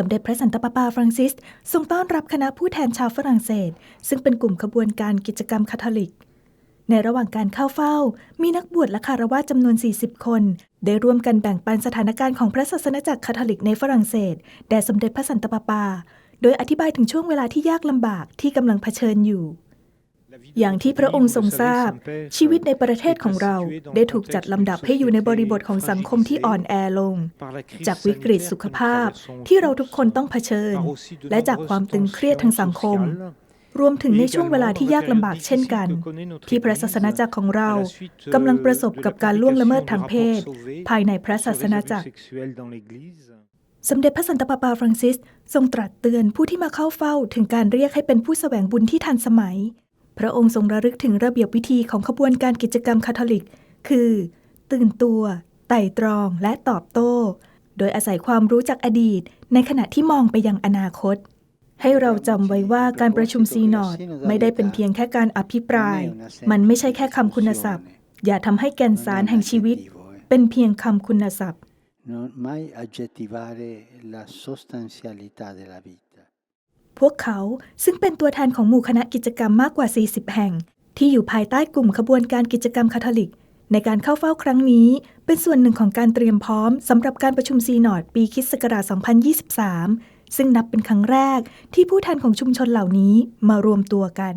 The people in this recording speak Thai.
สมเด็จพระสันตะปาปาฟรังซิสทรงต้อนรับคณะผู้แทนชาวฝรั่งเศส ซึ่งเป็นกลุ่มขบวนการกิจกรรมคาทอลิก ในระหว่างการเข้าเฝ้า มีนักบวชและคารวะจำนวน 40 คน ได้ร่วมกันแบ่งปันสถานการณ์ของพระศาสนาจักรคาทอลิกในฝรั่งเศสแด่สมเด็จพระสันตะปาปา โดยอธิบายถึงช่วงเวลาที่ยากลำบากที่กำลังเผชิญอยู่ อย่างที่พระองค์ทรงทราบ ชีวิตในประเทศของเราได้ถูกจัดลำดับให้อยู่ในบริบทของสังคมที่อ่อนแอลง จากวิกฤตสุขภาพที่เราทุกคนต้องเผชิญ และจากความตึงเครียดทางสังคมรวมถึงในช่วงเวลาที่ยากลำบากเช่นกัน ที่พระศาสนาจักรของเรากำลังประสบกับการล่วงละเมิดทางเพศ ภายในพระศาสนาจักร สมเด็จพระสันตะปาปาฟรังซิส ทรงตรัสเตือนผู้ที่มาเข้าเฝ้าถึงการเรียกให้เป็นผู้แสวงบุญที่ทันสมัย พระองค์ทรงระลึกถึงระเบียบวิธีของขบวนการกิจกรรมคาทอลิก คือ ตื่นตัว ไต่ตรองและตอบโต้ โดยอาศัยความรู้จากอดีต ในขณะที่มองไปยังอนาคต ให้เราจำไว้ว่าการประชุมซีนอดไม่ได้เป็นเพียงแค่การอภิปราย มันไม่ใช่แค่คำคุณศัพท์ อย่าทำให้แก่นสารแห่งชีวิต เป็นเพียงคำคุณศัพท์ Non mai aggettivare la sostanzialità della vita. พวกเขาซึ่งเป็นตัวแทนของหมู่คณะกิจกรรมมากกว่า 40 แห่ง ที่อยู่ภายใต้กลุ่มขบวนการกิจกรรมคาทอลิก ในการเข้าเฝ้าครั้งนี้ เป็นส่วนหนึ่งของการเตรียมพร้อมสำหรับการประชุมซีนอดปีคิสศักราช 2023 ซึ่งนับเป็นครั้งแรกที่ผู้แทนของชุมชนเหล่านี้มารวมตัวกัน